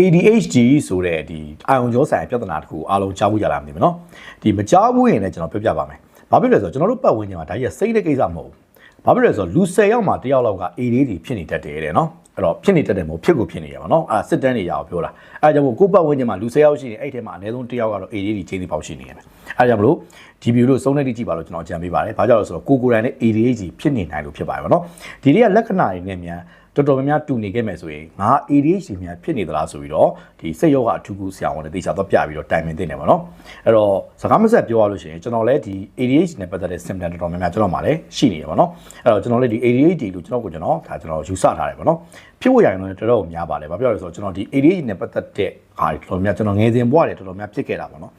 ADHD ဆိုတဲ့ဒီအာရုံကြောဆိုင်ရာပြဿနာတစ်ခုအားလုံးကြားဖို့ရလာမယ်နော်ဒီမကြားဘူးရင်လည်းကျွန်တော်ပြောပြပါမယ်ဘာဖြစ်လဲဆိုတော့ကျွန်တော်တို့ပတ်ဝန်းကျင်မှာဒါကြီးစိတ်တဲ့ကိစ္စမဟုတ်ဘူးဘာဖြစ်လဲဆိုတော့လူ၁၀ယောက်မှာ၁ယောက်လောက်က ADHD ဖြစ်နေတတ်တယ်တဲ့နော်အဲ့တော့ဖြစ်နေတတ်တယ်မဟုတ်ဖြစ်ကိုဖြစ်နေရပါနော်အဲ့ဒါစစ်တမ်းတွေရအောင်ပြောတာအဲ့ဒါကြောင့်မို့ကိုပတ်ဝန်းကျင်မှာလူ၁၀ယောက်ရှိနေအဲ့ထဲမှာအနည်းဆုံး၁ယောက်ကတော့ ADHD ချင်းစီပေါက်ရှိနေရမယ်အဲ့ဒါကြောင့်မလို့ဒီဗီဒီယိုလို့စုံနေတိကြည့်ပါလို့ကျွန်တော်အကြံပေးပါတယ်ဘာကြောင့်လဲဆိုတော့ကိုကိုယ်တိုင်နဲ့ ADHD ဖြစ်နေနိုင်လို့ဖြစ်ပါတယ်ဗောနော်ဒီတွေကလက္ခဏာတွေနဲ့မြန် တော်တော်များများတူနေခဲ့မယ်ဆိုရင်ငါ ADHD များဖြစ်နေသလားဆိုပြီးတော့ဒီစိတ်ယောဂအထူးကူဆရာဝန်နဲ့တေချာတော့ပြပြီးတော့တိုင်ပင်သိနေပါတော့အဲ့တော့စကားမဆက်ပြောရလို့ရှိရင်ကျွန်တော်လည်းဒီ ADHD နဲ့ပတ်သက်တဲ့ symptom တော်တော်များများကျွန်တော်မှလည်းရှိနေတယ်ပေါ့နော်အဲ့တော့ကျွန်တော်လည်းဒီ ADHD လို့ကျွန်တော်ကိုကျွန်တော်ဒါကျွန်တော်ယူဆထားတယ်ပေါ့နော်ဖြစ်ဖို့ရရင်တော့တော်တော်များပါတယ်ဘာပြောလဲဆိုတော့ကျွန်တော်ဒီ ADHD နဲ့ပတ်သက်တဲ့ဟာတွေတော်တော်များကျွန်တော်ငယ်စဉ်ဘဝတွေတော်တော်များဖြစ်ခဲ့တာပေါ့နော်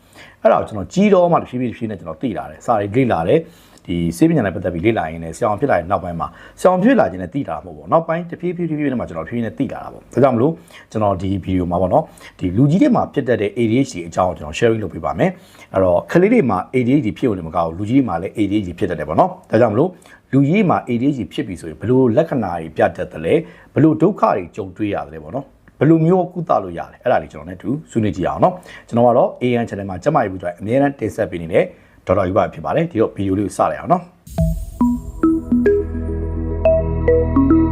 အဲ့ဒါကိုကျွန်တော်ကြီးတော့မှတစ်ဖြည်းဖြည်းတစ်ဖြည်းနဲ့ကျွန်တော်သိလာတယ်စာတွေလေ့လာတယ် ဒီစေပညာနဲ့ပတ်သက်ပြီးလေ့လာရင်းနဲ့ဆရာအောင်ဖြစ်လာတဲ့နောက်ပိုင်းမှာဆရာအောင်ဖြစ်လာခြင်းနဲ့သိတာမဟုတ်ဘူး။နောက်ပိုင်းတဖြည်းဖြည်းဖြည်းဖြည်းနဲ့မှကျွန်တော်ဖြည်းဖြည်းနဲ့သိလာတာပေါ့။ဒါကြောင့်မလို့ကျွန်တော်ဒီဗီဒီယိုမှာပေါ့နော်ဒီလူကြီးတွေမှာဖြစ်တတ်တဲ့ ADHD အကြောင်းကိုကျွန်တော် sharing လုပ်ပေးပါမယ်။အဲ့တော့ကလေးတွေမှာ ADHD ဖြစ်လို့မကောက်ဘူးလူကြီးတွေမှာလည်း ADHD ဖြစ်တတ်တယ်ပေါ့နော်။ဒါကြောင့်မလို့လူကြီးမှာ ADHD ဖြစ်ပြီဆိုရင်ဘလို့လက္ခဏာတွေပြတတ်တယ်လဲဘလို့ဒုက္ခတွေကြုံတွေ့ရတယ်ပေါ့နော်။ဘယ်လိုမျိုးကုသလို့ရလဲအဲ့ဒါလေးကျွန်တော်နဲ့အတူဆွေးနွေးကြည့်အောင်เนาะကျွန်တော်ကတော့ AN channel မှာကျမရေးပြီးတော့အများအားတင်ဆက်ပေးနေတဲ့ ဒေါက်တာယူပါဖြစ်ပါတယ်ဒီတော့ဗီဒီယိုလေးကိုစလိုက်အောင်เ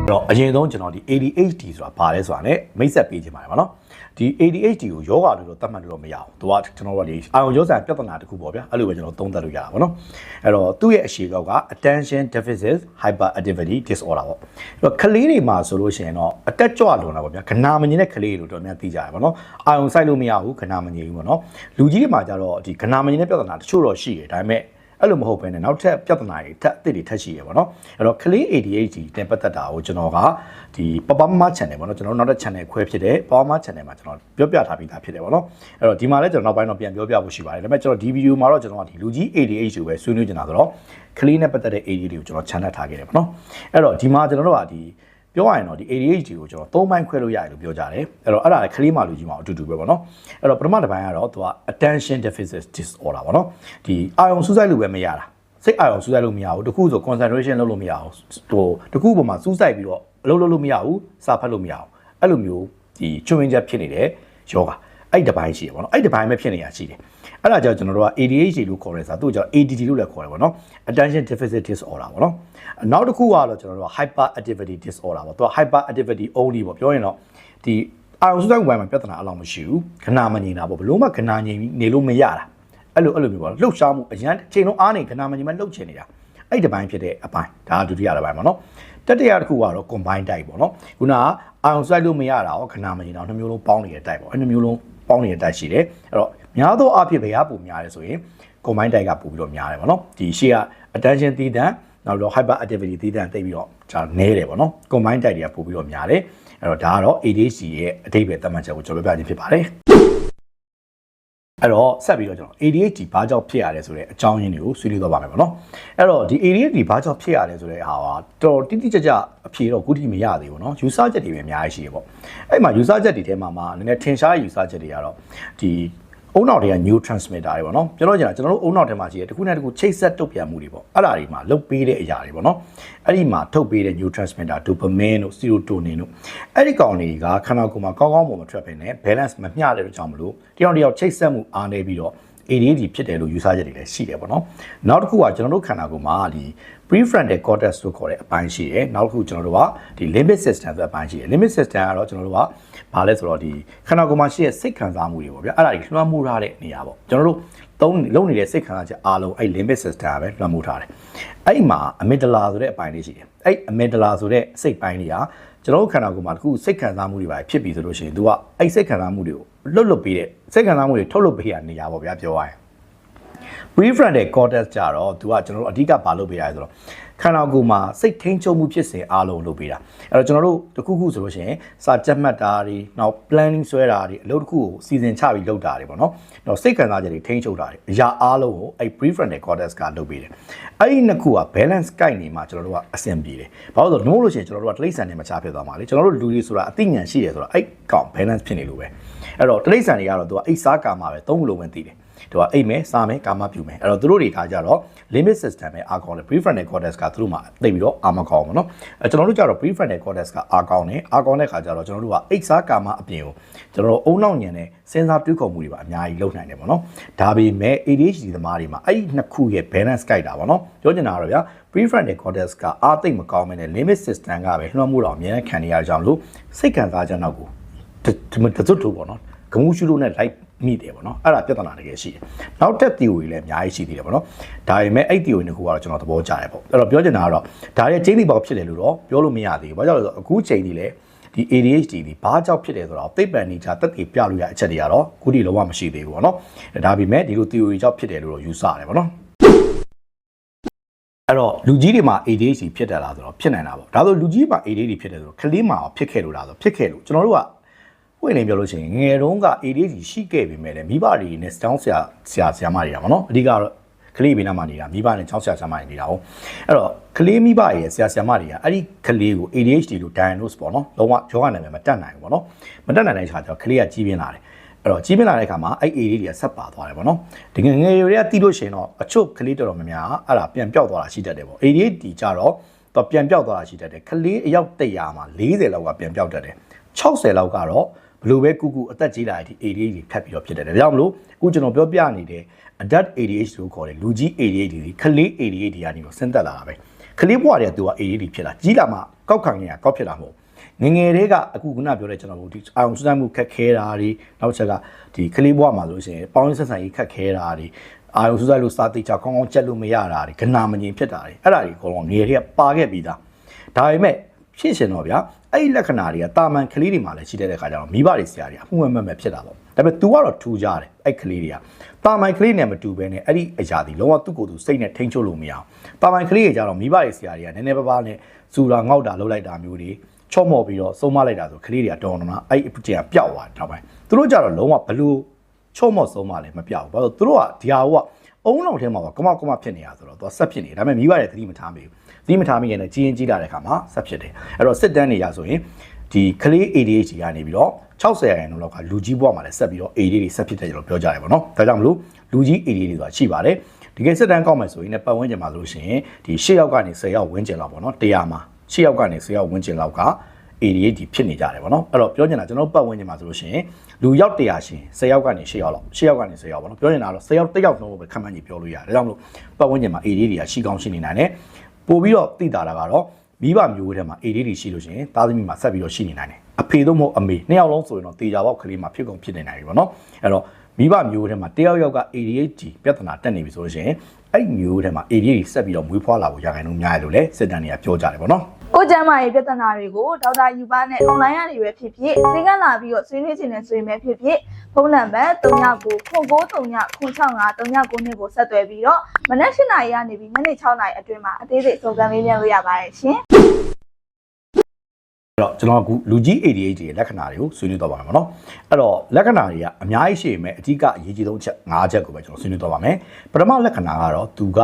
တော့အရင်ဆုံးကျွန်တော်ဒီ ADHD ဆိုတာဘာလဲဆိုတာ ਨੇ မိတ်ဆက်ပေးခြင်းပါတယ်ဗောနော်ဒီ ADHD ကိုယောဂလို့တော့သတ်မှတ်လို့တော့မရဘူးသူကကျွန်တော်တို့ကဒီအာရုံကြောဆိုင်ပြဿနာတစ်ခုပေါ့ဗျာအဲ့လိုပဲကျွန်တော်သုံးသပ်လို့ရတာဗောနော်အဲ့တော့သူ့ရဲ့အရှိကောက်က attention deficit hyperactivity disorder ပေါ့အဲ့တော့ကလေးတွေမှာဆိုလို့ရှိရင်တော့အတက်ကြွလွန်တာပေါ့ဗျာခနာမငင်တဲ့ကလေးတွေလို့တော့များသိကြရပါတော့အာရုံစိုက်လို့မရဘူးခနာမငင်ဘူးပေါ့နော်လူကြီးတွေမှာကြတော့ဒီခနာမငင်တဲ့ပြဿနာတချို့တော့ရှိတယ်ဒါပေမဲ့ အဲ့လိုမဟုတ်ဘဲနဲ့နောက်ထပ်ပြဿနာတွေထပ်အစ်တွေထပ်ရှိရပါတော့အဲ့တော့ Clay ADHD တင်ပတ်သက်တာကိုကျွန်တော်ကဒီပပမ channel ပေါ့နော်ကျွန်တော်နောက်ထပ် channel ခွဲဖြစ်တဲ့ပပမ channel မှာကျွန်တော်ပြောပြထားပြီးသားဖြစ်တယ်ပေါ့နော်အဲ့တော့ဒီမှာလည်းကျွန်တော်နောက်ပိုင်းတော့ပြန်ပြောပြဖို့ရှိပါတယ်ဒါပေမဲ့ကျွန်တော်ဒီဗီဒီယိုမှာတော့ကျွန်တော်ကဒီလူကြီး ADHD ကိုပဲဆွေးနွေးနေတာဆိုတော့ Clay နဲ့ပတ်သက်တဲ့ ADHD ကိုကျွန်တော် channel ထားခဲ့တယ်ပေါ့နော်အဲ့တော့ဒီမှာကျွန်တော်တို့ကဒီ ပြောရရင်တော့ဒီ ADHD ကိုကျွန်တော်၃ပိုင်းခွဲလို့ရတယ်လို့ပြောကြတယ်အဲ့တော့အဲ့ဒါလည်းကလေးမလူကြီးမအောင်အတူတူပဲပေါ့နော်အဲ့တော့ပထမတစ်ပိုင်းကတော့သူက attention deficit disorder ပေါ့နော်ဒီအာရုံစူးစိုက်လို့ပဲမရတာစိတ်အာရုံစူးစိုက်လို့မရဘူးတခုဆို concentration လုပ်လို့မရဘူးဟိုတခုပေါ်မှာစူးစိုက်ပြီးတော့အလုပ်လုပ်လို့မရဘူးစာဖတ်လို့မရဘူးအဲ့လိုမျိုးဒီချွင်းချက်ဖြစ်နေတဲ့ယောဂအဲ့ဒီတစ်ပိုင်းရှိတယ်ပေါ့နော်အဲ့ဒီတစ်ပိုင်းပဲဖြစ်နေတာရှိတယ် အဲ့ဒါကြောင့်ကျွန်တော်တို့က ADHD လို့ခေါ်ရဲဆိုတာသူ့ကြောင့် ADD လို့လည်းခေါ်တယ်ပေါ့နော် attention deficit disorder ပေါ့နော်နောက်တစ်ခုကတော့ကျွန်တော်တို့က hyperactivity disorder ပေါ့သူက hyperactivity only ပေါ့ပြောရင်တော့ဒီအာရုံစူးစိုက်ဝိုင်းမှာပြဿနာအလောက်မရှိဘူးခဏမငြိမ်တာပေါ့ဘလို့မှခဏငြိမ်နေလို့မရတာအဲ့လိုအဲ့လိုမျိုးပေါ့လှုပ်ရှားမှုအရန်ချိန်လုံးအားနေခဏမငြိမ်မလှုပ်ချင်နေတာအဲ့ဒီပိုင်းဖြစ်တဲ့အပိုင်းဒါကဒုတိယတစ်ပိုင်းပေါ့နော်တတိယတစ်ခုကတော့ combine type ပေါ့နော်ခုနကအာရုံစိုက်လို့မရတာရောခဏမငြိမ်တာနှစ်မျိုးလုံးပေါင်းနေတဲ့ type ပေါ့အဲ့နှစ်မျိုးလုံး ပေါင်းနေတဲ့ type ရှိတယ်အဲ့တော့များသောအားဖြင့်ဘယ်ကပုံများလဲဆိုရင် combine type ကပို့ပြီးတော့များတယ်ပေါ့နော်ဒီရှေ့က attention တည်တံနောက်တော့ hyper activity တည်တံတိတ်ပြီးတော့ဂျာနဲတယ်ပေါ့နော် combine type တွေကပို့ပြီးတော့များတယ်အဲ့တော့ဒါကတော့ ADHD ရဲ့အဓိပ္ပာယ်သတ်မှတ်ချက်ကိုကျွန်တော်ပြောပြခြင်းဖြစ်ပါတယ် အဲ့တော့ဆက်ပြီးတော့ကျွန်တော် ADHD ဘာကြောင့်ဖြစ်ရလဲဆိုတဲ့အကြောင်းရင်းတွေကိုဆွေးနွေးသွားပါမယ်ပေါ့နော်အဲ့တော့ဒီ ADHD ဘာကြောင့်ဖြစ်ရလဲဆိုတဲ့ဟာကတော်တိတိကျကျအဖြေတော့ခုထိမရသေးဘူးเนาะယူဆချက်တွေပဲအများကြီးရှိရပေါ့အဲ့မှာယူဆချက်တွေထဲမှာမှာနည်းနည်းထင်ရှားယူဆချက်တွေကတော့ဒီ အုံနောက်တွေက neurotransmitter တွေပေါ့နော်ပြောလို့ကျင်တာကျွန်တော်တို့အုံနောက်ထဲမှာရှိတဲ့တစ်ခုနဲ့တစ်ခုချိတ်ဆက်တုပ်ပြန်မှုတွေပေါ့အဲ့ဒါတွေမှာလုတ်ပေးတဲ့အရာတွေပေါ့နော်အဲ့ဒီမှာထုတ်ပေးတဲ့ neurotransmitter dopamine တို့ serotonin တို့အဲ့ဒီကောင်တွေကခန္ဓာကိုယ်မှာကောင်းကောင်းမထွက်ဘဲနဲ့ balance မမျှတဲ့ကြောင့်မလို့တယောက်တစ်ယောက်ချိတ်ဆက်မှုအားနေပြီးတော့ ADHD ဖြစ်တယ်လို့ယူဆချက်တွေလည်းရှိတယ်ပေါ့နော်နောက်တစ်ခုကကျွန်တော်တို့ခန္ဓာကိုယ်မှာဒီ prefrontal cortex လို့ခေါ်တဲ့အပိုင်းရှိတယ်နောက်တစ်ခုကျွန်တော်တို့ကဒီ limbic system ဆိုတဲ့အပိုင်းရှိတယ် limbic system ကတော့ကျွန်တော်တို့က ဘာလဲဆိုတော့ဒီခန္ဓာကိုယ်မှာရှိတဲ့စိတ်ခံစားမှုတွေပေါ့ဗျာအဲ့ဒါတွေလွှမ်းမိုးထားတဲ့နေရာပေါ့ကျွန်တော်တို့သုံးလုံးနေတဲ့စိတ်ခံစားချက်အားလုံးအဲ့ limbic system ကပဲလွှမ်းမိုးထားတယ်အဲ့မှာ amygdala ဆိုတဲ့အပိုင်းလေးရှိတယ်အဲ့ amygdala ဆိုတဲ့စိတ်ပိုင်းတွေကကျွန်တော်တို့ခန္ဓာကိုယ်မှာတခုစိတ်ခံစားမှုတွေပါဖြစ်ပြီဆိုလို့ရှိရင် तू ကအဲ့စိတ်ခံစားမှုတွေကိုလွတ်လွတ်ပေးတဲ့စိတ်ခံစားမှုတွေထုတ်လွတ်ပေးရနေရပေါ့ဗျာပြောရရင် prefrontal cortex ကြတော့သူကကျွန်တော်တို့အဓိကဘာလုပ်ပေးရလဲဆိုတော့ခန္ဓာကိုယ်မှာစိတ်ထိန်းချုပ်မှုဖြစ်စဉ်အားလုံးလုပ်ပေးတာအဲ့တော့ကျွန်တော်တို့တခုခုဆိုလို့ရှိရင်စာကြက်မှတ်တာတွေနောက် planning ဆွဲတာတွေအလုပ်တစ်ခုကိုစီစဉ်ချပြီးလုပ်တာတွေပေါ့နော်တော့စိတ်ခံစားချက်တွေထိန်းချုပ်တာတွေအရာအားလုံးကိုအဲ့ prefrontal cortex ကလုပ်ပေးတယ်အဲ့ဒီနှစ်ခုက balance ကိုက်နေမှာကျွန်တော်တို့ကအဆင်ပြေတယ်ဘာလို့လဲဆိုတော့နှိုးလို့ရှိရင်ကျွန်တော်တို့ကတိရစ္ဆာန်နဲ့မချဖြစ်သွားမှာလေကျွန်တော်တို့လူတွေဆိုတာအသိဉာဏ်ရှိတယ်ဆိုတော့အဲ့ကောင် balance ဖြစ်နေလို့ပဲအဲ့တော့တိရစ္ဆာန်တွေကတော့သူကအိတ်စားကာမှာပဲသုံးလို့ပဲသိတယ် သူကအိတ်မယ်စားမယ်ကာမပြုမယ်အဲ့တော့သူတို့တွေကကြတော့ limit system ပဲအားကောင်းတယ် prefrontal cortex ကသူတို့မှာသိပြီးတော့အာမကောင်းဘူးเนาะအဲကျွန်တော်တို့ကြတော့ prefrontal cortex ကအားကောင်းတယ်အားကောင်းတဲ့ခါကျတော့ကျွန်တော်တို့ကအိတ်စားကာမအပြင်ကိုကျွန်တော်တို့အုံနောက်ညံနဲ့စဉ်းစားတွေးခေါ်မှုတွေပါအများကြီးလုပ်နိုင်တယ်ပေါ့နော်ဒါပေမဲ့ ADHD သမားတွေမှာအဲ့ဒီနှစ်ခုရဲ့ balance ကြိုက်တာပေါ့နော်ပြောချင်တာကတော့ဗျာ prefrontal cortex ကအားသိမ့်မကောင်းမနဲ့ limit system ကပဲလွှမ်းမိုးတော့အများနဲ့ခံနေရကြအောင်လို့စိတ်ခံစားချက်နောက်ကိုတစွတ်ထိုးပေါ့နော် ဂမှုရှုလို့နဲ့ light မိတယ်ပေါ့နော်အဲ့ဒါပြဿနာတကယ်ရှိတယ်နောက်ထပ် theory လည်းအများကြီးရှိသေးတယ်ပေါ့နော်ဒါပေမဲ့အဲ့ theory တစ်ခုကတော့ကျွန်တော်သဘောကျတယ်ပေါ့အဲ့တော့ပြောချင်တာကတော့ဒါရဲ့ကျင်းတိပေါက်ဖြစ်တယ်လို့တော့ပြောလို့မရသေးဘူးဘာကြောင့်လဲဆိုတော့အခုချိန်ဒီလေဒီ ADHD ဒီဘာကြောင့်ဖြစ်တယ်ဆိုတော့သိပ္ပံနေချာတက်တည်ပြလို့ရအချက်တွေကတော့ခုထိလုံးဝမရှိသေးဘူးပေါ့နော်ဒါပေမဲ့ဒီလို theory ကြောင့်ဖြစ်တယ်လို့တော့ယူဆရတယ်ပေါ့နော်အဲ့တော့လူကြီးတွေမှာ ADHD ဖြစ်တယ်လားဆိုတော့ဖြစ်နိုင်တာပေါ့ဒါဆိုလူကြီးမှာ ADHD ဖြစ်တယ်ဆိုတော့ကလေးမှာဖြစ်ခဲ့လို့လားဆိုတော့ဖြစ်ခဲ့လို့ကျွန်တော်တို့က ဝင်နေပြောလို့ရှိရင်ငယ်တုန်းက ADHD ရှိခဲ့ပေမဲ့လည်းမိဘတွေနဲ့တောင်းဆရာဆရာဆရာမတွေကပေါ့နော်အဓိကတော့ကလေးဘေးနားမှာနေတာမိဘနဲ့ချောင်းဆရာဆရာမတွေနေတာဟုတ်အဲ့တော့ကလေးမိဘရဲ့ဆရာဆရာမတွေကအဲ့ဒီကလေးကို ADHD လို့ diagnose ပေါ့နော်လုံးဝယောဂနာမည်မတက်နိုင်ဘူးပေါ့နော်မတက်နိုင်တဲ့အခါကျတော့ကလေးကကြီးပြင်းလာတယ်အဲ့တော့ကြီးပြင်းလာတဲ့အခါမှာအဲ့ ADHD တွေကဆက်ပါသွားတယ်ပေါ့နော်တကယ်ငယ်ရွယ်တွေကတီးလို့ရှိရင်တော့အချို့ကလေးတော်တော်များများအဲ့ဒါပြန်ပြောက်သွားတာရှိတတ်တယ်ပေါ့ ADHD ကြတော့တော့ပြန်ပြောက်သွားတာရှိတတ်တယ်ကလေးအယောက်100မှာ40လောက်ကပြန်ပြောက်တတ်တယ်60လောက်ကတော့ ဘလို့ပဲကူကူအသက်ကြီးလာတဲ့ ADHD ထပ်ပြီးတော့ဖြစ်တယ်ဒါကြောင့်မလို့အခုကျွန်တော်ပြောပြနေတဲ့ adult ADHD လို့ခေါ်တယ်လူကြီး ADHD ဒီကလေး ADHD ကနေတော့ဆင်းသက်လာတာပဲကလေးဘဝတည်းကသူက ADHD ဖြစ်လာကြီးလာမှကောက်ခံနေတာကောက်ဖြစ်လာမဟုတ်ငငယ်လေးကအခုခုနပြောတဲ့ကျွန်တော်တို့ဒီအာရုံစူးစမ်းမှုခက်ခဲတာတွေနောက်ချက်ကဒီကလေးဘဝမှာဆိုလို့ရှိရင်ပေါင်းဆက်ဆံရေးခက်ခဲတာတွေအာရုံစူးစမ်းလို့စာသိချကောင်းကောင်းကြက်လို့မရတာတွေကနာမငြိမ်ဖြစ်တာတွေအဲ့ဒါတွေအကုန်လုံးငယ်တွေကပါခဲ့ပြီးသားဒါပေမဲ့ ဖြစ်ရှင်တော့ဗျာအဲ့ဒီလက္ခဏာတွေကတာမန်ကလေးတွေမှာလည်းရှိတဲ့အခါကျတော့မိဘတွေဆရာတွေအမှုမဲ့မဲ့ဖြစ်တာပေါ့ဒါပေမဲ့ तू ကတော့ထူကြတယ်အဲ့ကလေးတွေကတာမန်ကလေးနဲ့မတူဘဲနဲ့အဲ့ဒီအရာဒီလုံးဝသူ့ကိုယ်သူစိတ်နဲ့ထိန်းချုပ်လို့မရအောင်တာမန်ကလေးတွေကြတော့မိဘတွေဆရာတွေကနည်းနည်းပါးပါးနဲ့စူတာငေါက်တာလှုပ်လိုက်တာမျိုးတွေချော့မော့ပြီးတော့စုံမလိုက်တာဆိုကလေးတွေကတော်တော်များအဲ့အကျင့်ကပျောက်သွားတယ်နောက်ပိုင်းသူတို့ကြတော့လုံးဝဘလို့ချော့မော့စုံမလည်းမပျောက်ဘူးဘာလို့သူတို့ကဒီဟာကအုံလောက်ထဲမှာကကမောက်ကမောက်ဖြစ်နေတာဆိုတော့သူကဆက်ဖြစ်နေတယ်ဒါပေမဲ့မိဘတွေသတိမထားမိဘူး သတိမထားမိရင်လည်းကြီးရင်ကြီးလာတဲ့အခါမှာဆက်ဖြစ်တယ်အဲ့တော့စစ်တမ်းနေရဆိုရင်ဒီကလေး ADHD ကနေပြီးတော့60ရာခိုင်နှုန်းလောက်ကလူကြီးဘဝမှာလည်းဆက်ပြီးတော့ ADHD ဆက်ဖြစ်တယ်ကျွန်တော်ပြောကြတယ်ပေါ့နော်ဒါကြောင့်မလို့လူကြီး ADHD ဆိုတာရှိပါတယ်ဒီကစစ်တမ်းကောက်မယ်ဆိုရင်လည်းပတ်ဝန်းကျင်မှာဆိုလို့ရှိရင်ဒီ10ယောက်ကနေ10ယောက်ဝန်းကျင်လောက်ပေါ့နော်100မှာ10ယောက်ကနေ10ယောက်ဝန်းကျင်လောက်က ADHD ဖြစ်နေကြတယ်ပေါ့နော်အဲ့တော့ပြောချင်တာကျွန်တော်ပတ်ဝန်းကျင်မှာဆိုလို့ရှိရင်လူယောက်100ရှင်10ယောက်ကနေ10ယောက်လောက်10ယောက်ကနေ10ယောက်ပေါ့နော်ပြောချင်တာကတော့10ယောက်1ယောက်နှုန်းပဲခံမှန်းကြည့်ပြောလို့ရတယ်ဒါကြောင့်မလို့ပတ်ဝန်းကျင်မှာ ADHD ကရှိကောင်းရှိနေနိုင်တယ် ပို့ပြီးတော့သိတာတာကတော့မိဘမျိုးထဲမှာ ADHD ရှိလို့ရှိရင်သားသမီးမှာဆက်ပြီးတော့ရှိနေနိုင်တယ်အဖေတို့မဟုတ်အမေနှစ်ယောက်လုံးဆိုရင်တော့တေချာပေါက်ကလေးမှာဖြစ်ကုန်ဖြစ်နေနိုင်ပြီပေါ့နော်အဲ့တော့မိဘမျိုးထဲမှာတယောက်ယောက်က ADHD ပြဿနာတက်နေပြီဆိုလို့ရှိရင်အဲ့ဒီမျိုးထဲမှာ ADHD ဆက်ပြီးတော့မွေးဖွားလာဖို့ရခိုင်နှုန်းများတယ်လို့လည်းစစ်တမ်းတွေကပြောကြတယ်ပေါ့နော် ကိုကျမ်းမာရေးပြဿနာတွေကိုဒေါက်တာယူပါနဲ့ online ကနေပဲဖြစ်ဖြစ်ဈေးကလာပြီးတော့ဆွေးနွေးခြင်းနဲ့ဆွေးနွေးဖြစ်ဖြစ်ဖုန်းနံပါတ်3993635939နဲ့ကိုဆက်သွယ်ပြီးတော့မနက်၈နာရီကနေပြီးညနေ6နာရီအတွင်းမှာအသေးစိတ်စုံစမ်းမေးမြန်းလို့ရပါတယ်ရှင်အဲ့တော့ကျွန်တော်ကလူကြီး ADHD ရဲ့လက္ခဏာတွေကိုဆွေးနွေးတော့ပါမယ်ပေါ့နော်အဲ့တော့လက္ခဏာတွေကအများကြီးရှိပေမဲ့အဓိကအရေးကြီးဆုံးချက်၅ချက်ကိုပဲကျွန်တော်ဆွေးနွေးတော့ပါမယ်ပထမလက္ခဏာကတော့သူက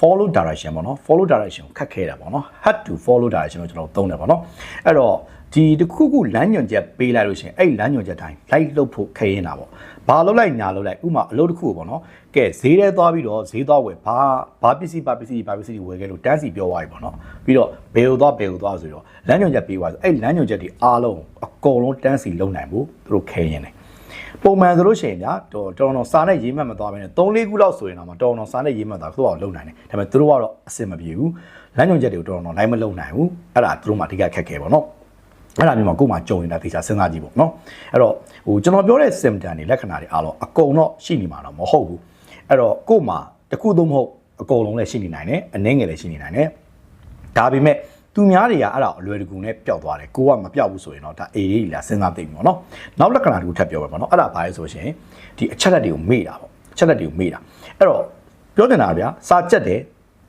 follow direction ပေါ့နော် follow direction ကိုခက်ခဲတာပေါ့နော် had to follow direction ကိုကျွန်တော်သုံးတယ်ပေါ့နော်အဲ့တော့ဒီတစ်ခုခုလမ်းညွှန်ချက်ပေးလိုက်လို့ရှိရင်အဲ့လမ်းညွှန်ချက်တိုင်း light လုပ်ဖို့ခဲရင်တာပေါ့ဘာလုပ်လိုက်ညာလုပ်လိုက်ဥမာအလုပ်တစ်ခုကိုပေါ့နော်ကဲဈေးထဲသွားပြီးတော့ဈေးသွားဝယ်ဘာဘာပစ္စည်းဘာပစ္စည်းဘာပစ္စည်းတွေဝယ်ခဲ့လို့တန်းစီပြောသွားပြီပေါ့နော်ပြီးတော့ဘယ်ကိုသွားဘယ်ကိုသွားဆိုတော့လမ်းညွှန်ချက်ပေးသွားဆိုအဲ့လမ်းညွှန်ချက်တွေအားလုံးအကုန်လုံးတန်းစီလုံနိုင်ဖို့သူတို့ခဲရင်တယ် ပုံမှန်ဆိုလို့ရှိရင်ဗျာတော်တော်တော်စာနဲ့ရေးမှတ်မသွားဘဲနဲ့3 4ခုလောက်ဆိုရင်တော့မတော်တော်စာနဲ့ရေးမှတ်သွားသူ့အောင်လုံနိုင်တယ်ဒါပေမဲ့သူတို့ကတော့အဆင်မပြေဘူးလမ်းညွှန်ချက်တွေကိုတော်တော်လိုက်မလုံနိုင်ဘူးအဲ့ဒါသူတို့မှအဓိကခက်ခဲပေါ့နော်အဲ့ဒါမျိုးမှာကိုယ်မှကြုံနေတာသေချာစဉ်းစားကြည့်ပေါ့နော်အဲ့တော့ဟိုကျွန်တော်ပြောတဲ့ symptom တွေလက္ခဏာတွေအားလုံးအကုန်တော့ရှိနေမှာတော့မဟုတ်ဘူးအဲ့တော့ကိုယ်မှတစ်ခုသုံးမဟုတ်အကုန်လုံးလည်းရှိနေနိုင်တယ်အနည်းငယ်လည်းရှိနေနိုင်တယ်ဒါပေမဲ့ သူများတွေကအဲ့ဒါအလွယ်တကူနဲ့ပျောက်သွားတယ်ကိုကမပျောက်ဘူးဆိုရင်တော့ဒါ A လေးလာစဉ်းစားသိပြီပေါ့နော်နောက်လက္ခဏာတစ်ခုထပ်ပြောပဲပေါ့နော်အဲ့ဒါဘာလဲဆိုရှင်ဒီအချက်လက်တွေကိုမေ့တာပေါ့အချက်လက်တွေကိုမေ့တာအဲ့တော့ပြောတင်တာဗျာစာကြက်တယ်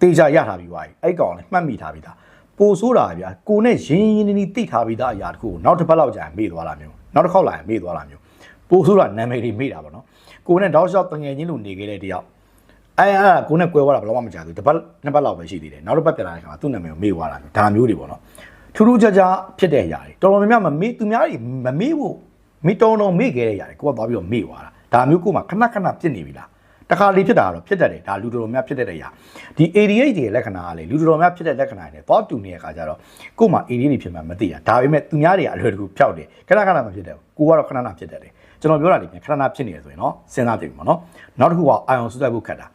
တေချာရထားပြီးွားပြီအဲ့ကောင်လည်းမှတ်မိထားပြီးသားပိုဆိုးတာဗျာကိုနဲ့ရင်းရင်းနှီးနှီးသိထားပြီးသားအရာတခုကိုနောက်တစ်ပတ်လောက်ကြာရင်မေ့သွားတာမျိုးနောက်တစ်ခေါက်လာရင်မေ့သွားတာမျိုးပိုဆိုးတာနာမည်တွေမေ့တာပေါ့နော်ကိုနဲ့တောက်လျှောက်တငယ်ချင်းလိုနေခဲ့တဲ့တယောက် အဲအဲ့ဒါကိုနဲ့ကွဲသွားတာဘယ်တော့မှမကြဘူးတစ်ပတ်နှစ်ပတ်လောက်ပဲရှိသေးတယ်နောက်တစ်ပတ်ပြန်လာတဲ့ခါမှာသူ့နာမည်ကိုမေ့သွားတာမျိုးဒါမျိုးတွေပေါ့နော်ထူးထူးခြားခြားဖြစ်တဲ့အရာတွေတော်တော်များများမမေ့သူများတွေမမေ့ဖို့မေ့တော်တော်မေ့ခဲ့တဲ့အရာတွေကိုကသွားပြီးတော့မေ့သွားတာဒါမျိုးကိုမှခဏခဏဖြစ်နေပြီလားတခါလေးဖြစ်တာကတော့ဖြစ်တတ်တယ်ဒါလူတော်တော်များဖြစ်တတ်တဲ့အရာဒီ ADH တွေရဲ့လက္ခဏာကလေလူတော်တော်များဖြစ်တဲ့လက္ခဏာတွေနဲ့သွားတူနေတဲ့အခါကျတော့ကို့မှာ ADH တွေဖြစ်မှမသိတာဒါပေမဲ့သူများတွေကအလွယ်တကူဖျောက်တယ်ခဏခဏမဖြစ်တယ်ကိုကတော့ခဏခဏဖြစ်တတ်တယ်ကျွန်တော်ပြောတာလေပြန်ခဏခဏဖြစ်နေတယ်ဆိုရင်တော့စဉ်းစားကြည့်ပါနော်နောက်တစ်ခုကအာယုံစူးစိုက်ဖို့ခက်တာ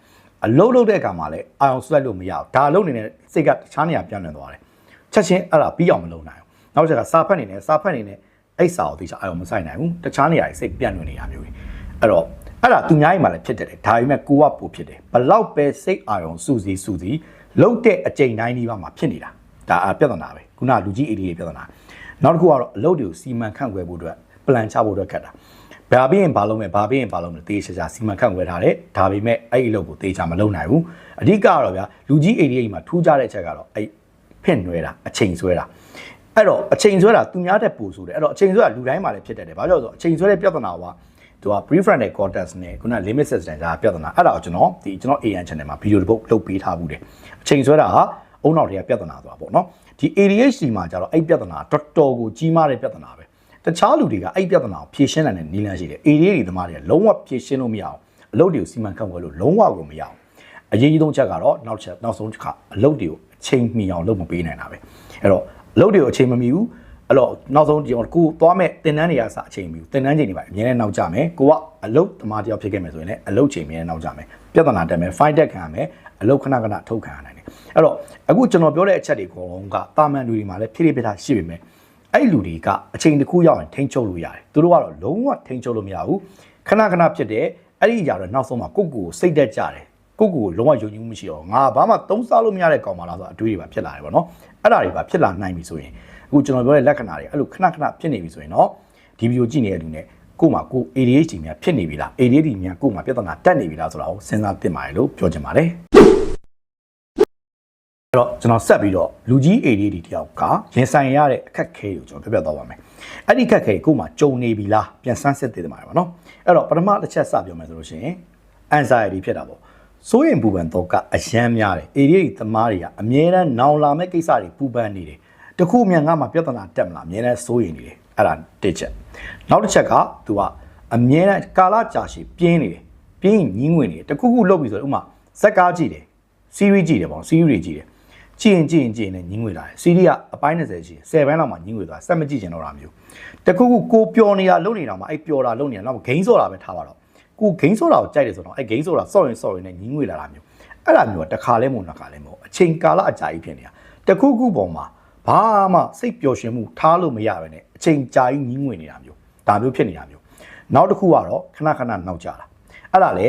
အလုံးလုံးတဲ့အခါမှာလည်းအာယုံစူးစိုက်လို့မရဘူးဒါလုံးနေတဲ့စိတ်ကတခြားနေရာပြန်လွင်သွားတယ်ချက်ချင်းအဲ့ဒါပြီးအောင်မလုပ်နိုင်ဘူးနောက်ချက်ကစာဖတ်နေတယ်စာဖတ်နေတယ်အဲ့စာကိုသိချာအာယုံမဆိုင်နိုင်ဘူးတခြားနေရာတွေစိတ်ပြန်လွင်နေတာမျိုးတွေအဲ့တော့အဲ့ဒါသူများကြီးမှလည်းဖြစ်တတ်တယ်ဒါပေမဲ့ကိုကပိုဖြစ်တယ်ဘလောက်ပဲစိတ်အာယုံစူးစီးစူးစီးလုံးတဲ့အချိန်တိုင်းဒီမှာဖြစ်နေတာဒါအပြဿနာပဲခုနလူကြီး AD ရဲ့ပြဿနာနောက်တစ်ခုကတော့အလုပ်တွေကိုစီမံခန့်ခွဲဖို့အတွက်ပလန်ချဖို့အတွက်ခက်တာ ဘာပြီးရင်ဘာလုပ်မယ်ဘာပြီးရင်ဘာလုပ်မယ်တေးချာချာစီမံခန့်ခွဲထားတယ်ဒါပေမဲ့အဲ့ဒီအလုပ်ကိုတေးချာမလုပ်နိုင်ဘူးအဓိကကတော့ဗျာလူကြီး AD ကြီးမှာထူးခြားတဲ့အချက်ကတော့အဲ့ဖင့်နွဲတာအချိန်ဆွဲတာအဲ့တော့အချိန်ဆွဲတာသူများတက်ပို့ဆိုတယ်အဲ့တော့အချိန်ဆွဲတာလူတိုင်းမှာလည်းဖြစ်တတ်တယ်ဘာကြောင့်လဲဆိုတော့အချိန်ဆွဲတဲ့ပြဿနာကသူက prefrontal cortex နဲ့ခုန limbic system ကပြဿနာအဲ့ဒါကိုကျွန်တော်ဒီကျွန်တော် AN channel မှာဗီဒီယိုတစ်ပုတ်လုပ်ပေးထားဘူးတယ်အချိန်ဆွဲတာဟာအုံနောက်တွေကပြဿနာဆိုတာပေါ့နော်ဒီ ADHD မှာကျတော့အဲ့ပြဿနာတော်တော်ကိုကြီးမားတဲ့ပြဿနာပဲ တခြားလူတွေကအဲ့ပြဿနာကိုဖြေရှင်းနိုင်တဲ့နည်းလမ်းရှိတယ် ADHD သမားတွေကလုံးဝဖြေရှင်းလို့မရအောင်အလုပ်တွေကိုစီမံခန့်ခွဲလို့လုံးဝကိုမရအောင်အရေးကြီးဆုံးချက်ကတော့နောက်ချက်နောက်ဆုံးတစ်ခါအလုပ်တွေကိုအချိန်မီအောင်လုပ်မပေးနိုင်တာပဲအဲ့တော့အလုပ်တွေကိုအချိန်မမီဘူးအဲ့တော့နောက်ဆုံးဒီကိုသွားမဲ့တင်တန်းတွေကစအချိန်မီဘူးတင်တန်းချိန်တွေပါအများနဲ့နောက်ကျမယ်ကိုကအလုပ်သမားတယောက်ဖြစ်ခဲ့မယ်ဆိုရင်လည်းအလုပ်ချိန်အများနဲ့နောက်ကျမယ်ပြဿနာတက်မယ် fight တက်ခံရမယ်အလုပ်ခဏခဏထုတ်ခံရနိုင်တယ်အဲ့တော့အခုကျွန်တော်ပြောတဲ့အချက်တွေအကုန်လုံးကတာမန်လူတွေမှာလည်းဖြည်းဖြည်းဖြည်းရှိပေမဲ့ အဲ့လူတွေကအချိန်တစ်ခုရောက်ရင်ထိန်းချုပ်လို့ရတယ်သူတို့ကတော့လုံးဝထိန်းချုပ်လို့မရဘူးခဏခဏဖြစ်တဲ့အဲ့ဒီຢာတော့နောက်ဆုံးမှာကိုယ့်ကိုယ်ကိုစိတ်သက်ကြတယ်ကိုယ့်ကိုယ်ကိုလုံးဝယုံကြည်မှုမရှိတော့ငါဘာမှသုံးစားလို့မရတဲ့ကောင်မလားဆိုတော့အတွေးတွေပါဖြစ်လာတယ်ပေါ့နော်အဲ့ဒါတွေပါဖြစ်လာနိုင်ပြီဆိုရင်အခုကျွန်တော်ပြောတဲ့လက္ခဏာတွေအဲ့လိုခဏခဏဖြစ်နေပြီဆိုရင်တော့ဒီဗီဒီယိုကြည့်နေတဲ့လူနဲ့ကို့မှာကို ADHD များဖြစ်နေပြီလား ADHD များကို့မှာပြဿနာတက်နေပြီလားဆိုတာကိုစဉ်းစားသင့်ပါတယ်လို့ပြောချင်ပါတယ် အဲ့တော့ကျွန်တော်ဆက်ပြီးတော့လူကြီး ADHD တယောက်ကရင်ဆိုင်ရတဲ့အခက်အခဲကိုကျွန်တော်ပြပြသွားပါမယ်အဲ့ဒီအခက်အခဲကို့မှာကြုံနေပြီလားပြန်ဆန်းစစ်သေးတယ်မှာပါနော်အဲ့တော့ပထမတစ်ချက်စပြောမယ်ဆိုလို့ရှိရင် anxiety ဖြစ်တာပေါ့စိုးရင်ပူပန်တော့ကအယမ်းများတယ် ADHD သမားတွေကအမြဲတမ်းနောင်လာမဲ့ကိစ္စတွေပူပန်နေတယ်တခုအမြန်ငါမှပြဿနာတက်မလားအမြဲတမ်းစိုးရင်နေတယ်အဲ့ဒါတစ်ချက်နောက်တစ်ချက်က तू ကအမြဲတမ်းကာလကြာရှည်ပြင်းနေတယ်ပြင်းရင်ညင်းဝင်နေတယ်တခုခုလုပ်ပြီဆိုတော့ဥမာဇက်ကားကြည့်တယ် series ကြည့်တယ်ပေါ့ series တွေကြည့်တယ် ကြည့်ရင်ကြည့်ရင်ကြည့်ရင်လည်းညင်းဝင်လာတယ် series ကအပိုင်း20ရှိတယ်10ပိုင်းလောက်မှညင်းဝင်သွားဆက်မကြည့်ချင်တော့တာမျိုးတခုခုကိုပျော်နေတာလုပ်နေတာမှအဲ့ပျော်တာလုပ်နေတာနောက်ဂိမ်းစောတာပဲထားပါတော့ကိုဂိမ်းစောတာကိုကြိုက်တယ်ဆိုတော့အဲ့ဂိမ်းစောတာစော့ရင်စော့ရင်လည်းညင်းဝင်လာတာမျိုးအဲ့ဒါမျိုးကတစ်ခါလဲမဟုတ်နှစ်ခါလဲမဟုတ်အချိန်ကာလအကြာကြီးဖြစ်နေတာတခုခုပုံမှာဘာမှစိတ်ပျော်ရွှင်မှုထားလို့မရပဲနဲ့အချိန်ကြာကြီးညင်းဝင်နေတာမျိုးဒါမျိုးဖြစ်နေတာမျိုးနောက်တစ်ခုကတော့ခဏခဏနောက်ကျတာအဲ့ဒါလေ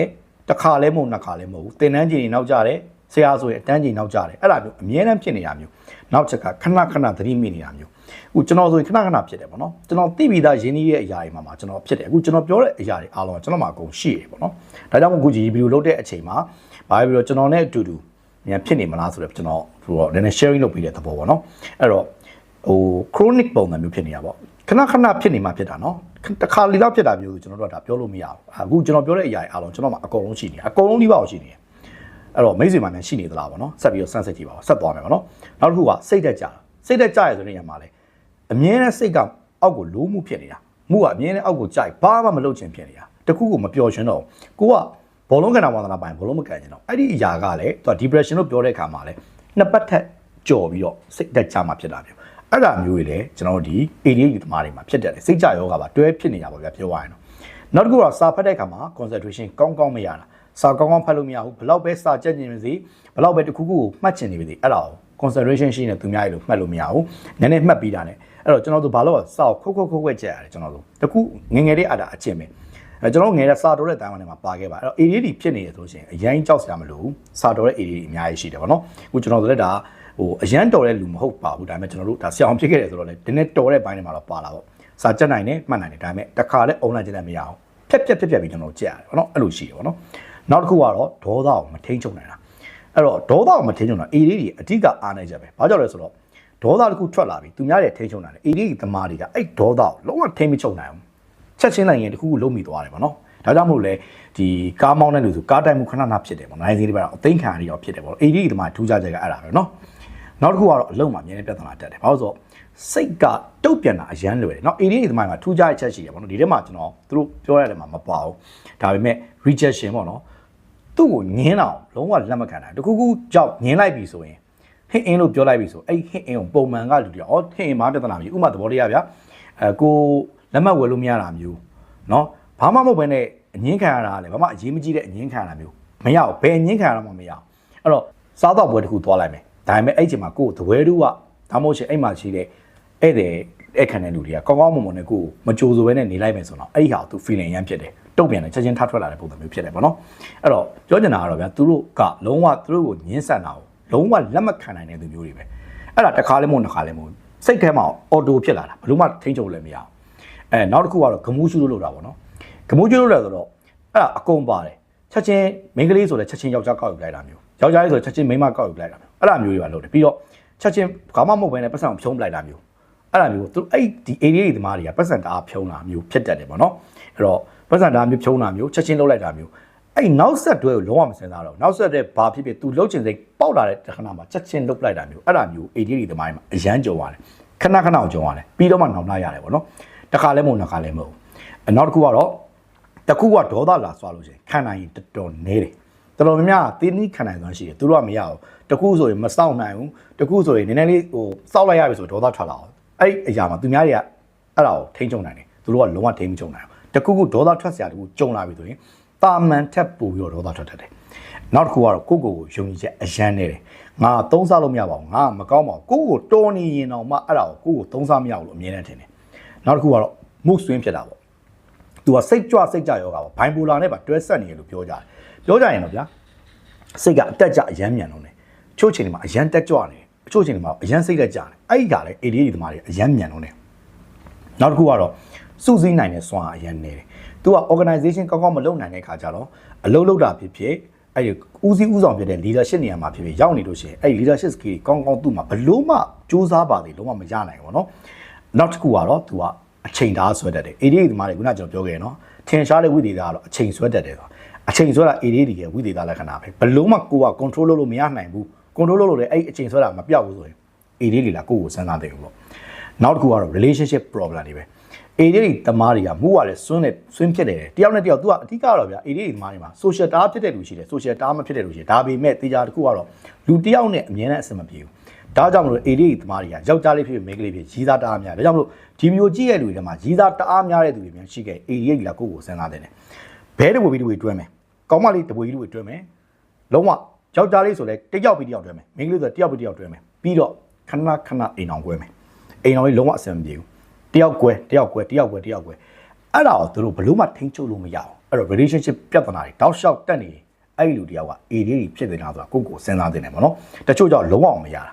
တစ်ခါလဲမဟုတ်နှစ်ခါလဲမဟုတ်ဘူးတင်တန်းကြီးတွေနောက်ကျတယ် ဆရာဆိုရင်အတန်းကြီးနောက်ကျတယ်အဲ့ဒါမျိုးအမြဲတမ်းဖြစ်နေတာမျိုးနောက်ချက်ကခဏခဏသတိမိနေတာမျိုးအခုကျွန်တော်ဆိုရင်ခဏခဏဖြစ်တယ်ပေါ့နော်ကျွန်တော်သိပြီးသားရင်းနှီးတဲ့အရာတွေမှာမှာကျွန်တော်ဖြစ်တယ်အခုကျွန်တော်ပြောတဲ့အရာတွေအားလုံးကကျွန်တော်မှာအကုန်ရှိတယ်ပေါ့နော်ဒါကြောင့်မို့အခုကြီးဗီဒီယိုလုပ်တဲ့အချိန်မှာဘာပဲပြီးတော့ကျွန်တော်နဲ့အတူတူမြန်ဖြစ်နေမလားဆိုတော့ကျွန်တော်ဟိုတော့နည်းနည်း sharing လုပ်ပေးတဲ့သဘောပေါ့နော်အဲ့တော့ဟို chronic ပုံစံမျိုးဖြစ်နေတာပေါ့ခဏခဏဖြစ်နေမှဖြစ်တာနော်တစ်ခါလီတော့ဖြစ်တာမျိုးဆိုကျွန်တော်တို့ကဒါပြောလို့မရဘူးအခုကျွန်တော်ပြောတဲ့အရာတွေအားလုံးကျွန်တော်မှာအကုန်လုံးရှိနေအကုန်လုံးဒီပါကိုရှိနေတယ် အဲ့တော့မိတ်ဆွေမှလည်းရှိနေသလားပေါ့နော်ဆက်ပြီးတော့စမ်းစစ်ကြည့်ပါဦးဆက်သွားမယ်ပေါ့နော်နောက်တစ်ခုကစိတ်သက်ကြတာစိတ်သက်ကြရဆိုတဲ့နေရာမှာလေအမြဲတမ်းစိတ်ကအောက်ကိုလိုးမှုဖြစ်နေတာမှုကအမြဲတမ်းအောက်ကိုကြိုက်ဘာမှမလုပ်ချင်ဖြစ်နေတာတခုခုမပျော်ရွှင်တော့ကိုကဘောလုံးကဏ္ဍဝါသနာပိုင်းဘောလုံးမကန်ချင်တော့အဲ့ဒီအရာကလည်းသူက depression လို့ပြောတဲ့အခါမှာလေနှစ်ပတ်ထက်ကြော်ပြီးတော့စိတ်သက်ကြမှာဖြစ်တာမျိုးအဲ့ဒါမျိုးတွေလည်းကျွန်တော်တို့ဒီ ADHD သမားတွေမှာဖြစ်တယ်လေစိတ်ကြယောဂပါတွဲဖြစ်နေရပါဗျာပြောရရင်တော့နောက်တစ်ခုကစာဖတ်တဲ့အခါမှာ concentration ကောင်းကောင်းမရတာ စာကောင်းကောင်းဖတ်လို့မရဘူးဘလောက်ပဲစာကြက်ကျင်ပါစေဘလောက်ပဲတစ်ခုခုကိုမှတ်ချင်နေပါစေအဲ့ဒါကို concentration ရှိနေသူများရေလို့မှတ်လို့မရဘူးနည်းနည်းမှတ်ပြီးတာ ਨੇ အဲ့တော့ကျွန်တော်တို့ဘာလို့စာကိုခုတ်ခုတ်ခုတ်ခွက်ကြက်ရတယ်ကျွန်တော်တို့တခုငငယ်လေးအတာအချင်းပဲအဲကျွန်တော်ငယ်တဲ့စာတော်တဲ့တိုင်ဝမ်ထဲမှာပါခဲ့ပါအဲ့တော့ ADD ဖြစ်နေရဆိုရှင်အရင်ကြောက်စရာမလိုဘူးစာတော်တဲ့ ADD အများကြီးရှိတယ်ဗောနော်အခုကျွန်တော်တို့လည်းဒါဟိုအရန်တော်တဲ့လူမဟုတ်ပါဘူးဒါပေမဲ့ကျွန်တော်တို့ဒါဆရာအောင်ဖြစ်ခဲ့တယ်ဆိုတော့လေဒီနေ့တော်တဲ့ဘိုင်းတွေမှာတော့ပါလာပေါ့စာကြက်နိုင်တယ်မှတ်နိုင်တယ်ဒါပေမဲ့တခါလဲအုံလိုက်ကြတယ်မရအောင်ဖြက်ဖြက်ဖြက်ဖြက်ပြီးကျွန်တော်ကြက်ရတယ်ဗောနော်အဲ့လိုရှိတယ်ဗောနော် နောက်တစ်ခုကတော့ဒေါသကိုမထိန်ချုပ်နိုင်တာအဲ့တော့ဒေါသကိုမထိန်ချုပ်နိုင် ADD အဓိကအားနေချက်ပဲဘာကြောင့်လဲဆိုတော့ဒေါသတစ်ခုထွက်လာပြီသူများတွေထိန်ချုပ်နိုင်တယ် ADD သမားတွေကအဲ့ဒေါသကိုလုံးဝထိန်မချုပ်နိုင်ဘူးချက်ချင်းလိုက်ရင်တစ်ခုခုလုံးမိသွားတယ်ဗောနော်ဒါကြောင့်မို့လဲဒီကားမောင်းတဲ့လူဆိုကားတိုက်မှုခဏခဏဖြစ်တယ်ပေါ့နိုင်စီးတွေပါတော့အသိခံရရောဖြစ်တယ်ပေါ့ AD ဒီမှာထူးခြားချက်ကအဲ့ဒါပဲเนาะ နောက်တစ်ခုကတော့အလုံးမှာအများနဲ့ပြဿနာတက်တယ်ဘာလို့လဲဆိုတော့စိတ်ကတုတ်ပြန်တာအရန်လွယ်တယ်เนาะ ADA ဒီမိုင်းမှာထူးခြားတဲ့ချက်ရှိတယ်ပေါ့နော်ဒီထဲမှာကျွန်တော်သူတို့ပြောရတယ်မှာမပါဘူးဒါပေမဲ့ rejection ပေါ့နော် သူ့ကိုညင်းအောင်လုံးဝလက်မခံတာတခုခုကြောက်ညင်းလိုက်ပြီဆိုရင်ဟင်းအင်းလို့ပြောလိုက်ပြီဆိုအဲ့ဟင်းအင်းကိုပုံမှန်ကလူတွေကအော်ဟင်းအင်းမှာပြဿနာမရှိဥပမာသဘောတရားဗျာအဲကိုလက်မှတ်ဝယ်လို့မရတာမျိုးเนาะဘာမှမဟုတ်ဘဲနဲ့အငင်းခံရတာလည်းဘာမှအရေးမကြီးတဲ့အငင်းခံရတာမျိုးမရဘူးဘယ်အငင်းခံရတာမှမရဘူးအဲ့တော့စားတော့ပွဲတစ်ခုသွားလိုက်မယ်ဒါပေမဲ့အဲ့ချိန်မှာကိုယ်သပွဲတူကဒါမှမဟုတ်ရှင်အဲ့မှာရှိတဲ့ဧည့်သည်အဲ့ခံတဲ့လူတွေကကောင်းကောင်းမွန်မွန်နဲ့ကိုယ်မကြိုးဆိုဘဲနဲ့နေလိုက်မယ်ဆိုတော့အဲ့ဒီဟာကိုသူ feeling ရမ်းဖြစ်တယ် တုတ်ပြန်တယ်ချက်ချင်းထထွက်လာတဲ့ပုံစံမျိုးဖြစ်တယ်ပေါ့နော်အဲ့တော့ပြောချင်တာကတော့ဗျာသူတို့ကလုံးဝသူတို့ကိုညှင်းဆန်တာကိုလုံးဝလက်မခံနိုင်တဲ့သူမျိုးတွေပဲအဲ့ဒါတစ်ခါလဲမဟုတ်တစ်ခါလဲမဟုတ်စိတ်ထဲမှာအော်တိုဖြစ်လာတာဘယ်လို့မှထိန်းချုပ်လည်းမရအောင်အဲနောက်တစ်ခုကတော့ဂမူးရှုလို့လို့တာပေါ့နော်ဂမူးရှုလို့လဲဆိုတော့အဲ့ဒါအကုန်ပါတယ်ချက်ချင်းမိန်းကလေးဆိုလဲချက်ချင်းယောက်ျားကောက်ယူလိုက်တာမျိုးယောက်ျားလေးဆိုချက်ချင်းမိန်းမကောက်ယူလိုက်တာမျိုးအဲ့ဒါမျိုးတွေပါလုပ်တယ်ပြီးတော့ချက်ချင်းဘာမှမဟုတ်ဘဲနဲ့ပတ်စံကိုဖြုံးပလိုက်တာမျိုး အဲ့ဒါမျိုးသူအဲ့ဒီ area တွေသမားတွေကပတ်စံတအားဖြုံးတာမျိုးဖြစ်တတ်တယ်ပေါ့နော်အဲ့တော့ပတ်စံတအားမျိုးဖြုံးတာမျိုးချက်ချင်းလုပ်လိုက်တာမျိုးအဲ့နောက်ဆက်တွဲကိုလုံးဝမစင်စားတော့နောက်ဆက်တဲ့ဘာဖြစ်ဖြစ်သူလှုပ်ချင်စိတ်ပေါက်လာတဲ့တခဏမှာချက်ချင်းလုပ်လိုက်တာမျိုးအဲ့ဒါမျိုး area တွေသမားတွေမှာအရန်ကြုံရတယ်ခဏခဏကြုံရတယ်ပြီးတော့မှနောက်လာရတယ်ပေါ့နော်တခါလဲမဟုတ်နှစ်ခါလဲမဟုတ်အနောက်တစ်ခုကတော့တခုကဒေါသလာဆွာလို့ရှိရင်ခံနိုင်ရင်တော်တော်နေတယ်တော်တော်များများတင်းနီးခံနိုင်သွားရှိတယ်သူတို့ကမရဘူးတခုဆိုရင်မစောင့်နိုင်ဘူးတခုဆိုရင်နည်းနည်းလေးဟိုစောက်လိုက်ရပြီဆိုဒေါသထွက်လာအောင် အဲ့အရာမှာသူများတွေကအဲ့ဒါကိုထိန်းချုပ်နိုင်တယ်သူတို့ကလုံးဝထိန်းမချုပ်နိုင်ဘူးတခုခုဒေါသထွက်စရာတခုကြုံလာပြီဆိုရင်တာမန်ထက်ပိုပြီးတော့ဒေါသထွက်တတ်တယ်နောက်တစ်ခုကတော့ကိုယ့်ကိုယ်ကိုယုံကြည်ချက်အယမ်းနေတယ်ငါသုံးစားလို့မရပါဘူးငါမကောင်းပါဘူးကိုယ့်ကိုတော်နေရင်တော့မှအဲ့ဒါကိုကိုယ့်ကိုသုံးစားမရဘူးလို့အမြဲတမ်းထင်တယ်နောက်တစ်ခုကတော့ mood swing ဖြစ်တာပေါ့သူကစိတ်ကြွစိတ်ကြယောဂါပေါ့ဘိုင်ပိုလာနဲ့ပါတွဲဆက်နေတယ်လို့ပြောကြတယ်ပြောကြရင်တော့ဗျာစိတ်ကအတက်ကြအယမ်းမြန်လုံးတယ်ချို့ချိန်တွေမှာအယမ်းတက်ကြွနေတယ် အချို့ချိန်တွေမှာအယမ်းစိတ်တက်ကြတယ်အဲ့ဒီကလည်း ADHD သမားတွေအယမ်းမြန်လုံးတယ်နောက်တစ်ခုကတော့စုစည်းနိုင်တဲ့စွမ်းအားအယမ်းနေတယ်သူက organization ကောင်းကောင်းမလုပ်နိုင်တဲ့ခါကျတော့အလုပ်လုပ်တာဖြစ်ဖြစ်အဲ့ဒီဦးစီးဦးဆောင်ဖြစ်တဲ့ leadership နေရာမှာဖြစ်ဖြစ်ရောက်နေလို့ရှိရင်အဲ့ဒီ leadership skill တွေကောင်းကောင်းသူ့မှာဘလို့မှစူးစမ်းပါသေးလုံးဝမရနိုင်ဘူးเนาะနောက်တစ်ခုကတော့သူကအချိန်သားဆွဲတတ်တယ် ADHD သမားတွေခုနကကျွန်တော်ပြောခဲ့ရနော်ထင်ရှားတဲ့ဝိသေသကတော့အချိန်ဆွဲတတ်တယ်ဆိုအချိန်ဆွဲတာ ADHD ရဲ့ဝိသေသလက္ခဏာပဲဘလို့မှကိုက control လုပ်လို့မရနိုင်ဘူး control လုပ်လို့လည်းအဲ့အချိန်ဆွဲတာမပြောက်ဘူးဆိုရင် ADHD လာကိုယ့်ကိုစဉ်းစားတယ်ပေါ့နောက်တစ်ခုကတော့ relationship problem တွေပဲ ADHD တမားတွေကမှုကလည်းဆွန်းနေဆွင်းဖြစ်နေတယ်တယောက်နဲ့တယောက်သူကအဓိကတော့ဗျာ ADHD တမားတွေမှာ social တားဖြစ်တဲ့လူရှိတယ် social တားမဖြစ်တဲ့လူရှိတယ်ဒါပေမဲ့တေချာတစ်ခုကတော့လူတယောက်နဲ့အမြဲတမ်းအဆင်မပြေဘူးဒါကြောင့်မလို့ ADHD တမားတွေကယောက်ျားလေးဖြစ်ဖြစ်မိန်းကလေးဖြစ်ကြီးစားတအားများတယ်ဒါကြောင့်မလို့ဒီမျိုးကြည့်ရတဲ့လူတွေထဲမှာကြီးစားတအားများတဲ့သူတွေများရှိခဲ့ ADHD လာကိုယ့်ကိုစဉ်းစားတယ်ဘဲတဘူပြီးတဘူတွဲမယ်ကောင်းမလေးတဘူကြီးတဘူတွဲမယ်လုံးဝ ယောက်ျားလေးဆိုလဲတစ်ယောက်ပြီးတစ်ယောက်တွဲမယ်မိန်းကလေးဆိုတစ်ယောက်ပြီးတစ်ယောက်တွဲမယ်ပြီးတော့ခဏခဏအိမ်အောင်ကွဲမယ်အိမ်အောင်လေးလုံးဝအဆင်မပြေဘူးတယောက်ကွဲတယောက်ကွဲတယောက်ကွဲတယောက်ကွဲအဲ့ဒါကိုသူတို့ဘလို့မှထိန်းချုပ်လို့မရအောင်အဲ့တော့ relationship ပြဿနာတွေတောက်လျှောက်တက်နေအဲ့ဒီလူတယောက်က AD ဖြစ်နေတာဆိုတာကိုယ့်ကိုယ်စဉ်းစားတင်တယ်ပေါ့နော်တချို့ကြောင့်လုံးဝမရတာ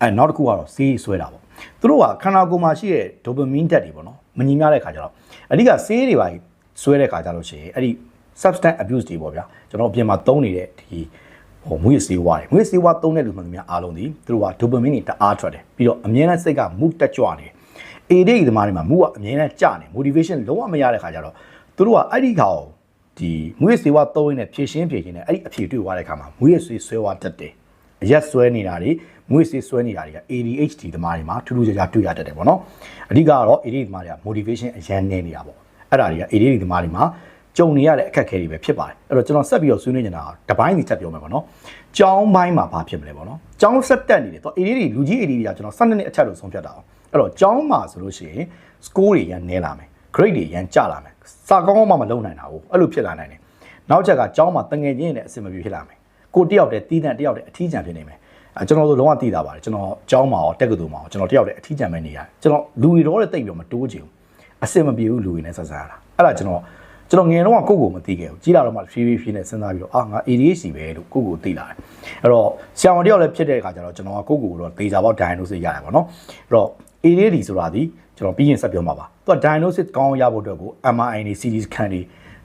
အဲနောက်တစ်ခုကတော့ဆေးဆွဲတာပေါ့သူတို့ကခန္ဓာကိုယ်မှာရှိတဲ့ dopamine ဓာတ်တွေပေါ့နော်မညီမျှတဲ့ခါကျတော့အဓိကဆေးတွေပါဆွဲတဲ့ခါကျလို့ရှိရင်အဲ့ဒီ substance abuse တွေပေါ့ဗျာကျွန်တော်အပြင်မှာသုံးနေတဲ့ဒီ ဟိုမွေးစေးဝါးတွေမွေးစေးဝါးသုံးတဲ့လူမှန်သမျှအားလုံးဒီသူတို့က dopamine တွေတအားထွက်တယ်ပြီးတော့အမြဲတမ်းစိတ်က mood တက်ကြွနေတယ် AD ဒီသမားတွေမှာ mood ကအမြဲတမ်းကျနေ motivation လုံးဝမရတဲ့ခါကျတော့သူတို့ကအဲ့ဒီခါကိုဒီမွေးစေးဝါးသုံးရင်းနဲ့ဖြည့်ရှင်းဖြည့်ရှင်းနဲ့အဲ့ဒီအဖြေတွေ့သွားတဲ့ခါမှာမွေးစေးဆွဲဝါးတက်တယ်အရက်ဆွဲနေတာတွေမွေးစေးဆွဲနေတာတွေက ADHD သမားတွေမှာထူးထူးခြားခြားတွေ့ရတတ်တယ်ပေါ့နော်အဓိကကတော့ AD သမားတွေက motivation အရန်နေနေတာပေါ့အဲ့ဒါတွေက AD သမားတွေမှာ ကြုံနေရတဲ့အခက်အခဲတွေပဲဖြစ်ပါတယ်အဲ့တော့ကျွန်တော်ဆက်ပြီးတော့ဆွေးနွေးနေတာတပိုင်းစီချက်ပြောမယ်ပေါ့နော်ကြောင်းပိုင်းမှာဘာဖြစ်မလဲပေါ့နော်ကြောင်းဆက်တက်နေတယ်တော့ AD တွေလူကြီး AD တွေကကျွန်တော်12နှစ်အထက်လို့ဆုံးဖြတ်တာအောင်အဲ့တော့ကြောင်းမှာဆိုလို့ရှိရင် score တွေရန်နေလာမယ် grade တွေရန်ကျလာမယ်စာကောင်းကောင်းမှမလုပ်နိုင်တာဘူးအဲ့လိုဖြစ်လာနိုင်တယ်နောက်ချက်ကကြောင်းမှာတငယ်ချင်းနဲ့အဆင်မပြေဖြစ်လာမယ်ကိုတယောက်တည်းတီးတန့်တယောက်တည်းအထီးကျန်ဖြစ်နေမယ်အဲကျွန်တော်တို့လုံးဝသိတာပါတယ်ကျွန်တော်ကြောင်းမှာရောတက်ကတူမှာရောကျွန်တော်တယောက်တည်းအထီးကျန်ပဲနေရတယ်ကျွန်တော်လူတွေတော့တိတ်ပြီးတော့မတိုးချင်ဘူးအဆင်မပြေဘူးလူတွေနဲ့ဆက်ဆံရတာအဲ့ဒါကျွန်တော် ကျွန်တော်ငယ်တော့ကိုယ့်ကိုမသိခဲ့ဘူးကြီးလာတော့မှဖြည်းဖြည်းဖြည်းနဲ့စဉ်းစားပြီးတော့အာငါ ADHD ပဲလို့ကိုယ့်ကိုသိလာတယ်အဲ့တော့ဆရာဝန်တယောက်လည်းဖြစ်တဲ့အခါကျတော့ကျွန်တော်ကကိုယ့်ကိုယ်တော့ဒေတာပေါက် diagnosis ရတယ်ပေါ့နော်အဲ့တော့ ADHD ဆိုတာဒီကျွန်တော်ပြီးရင်ဆက်ပြောမှာပါသူက diagnosis ကောင်းရဖို့အတွက်ကို MRI နဲ့ CT scan တွေ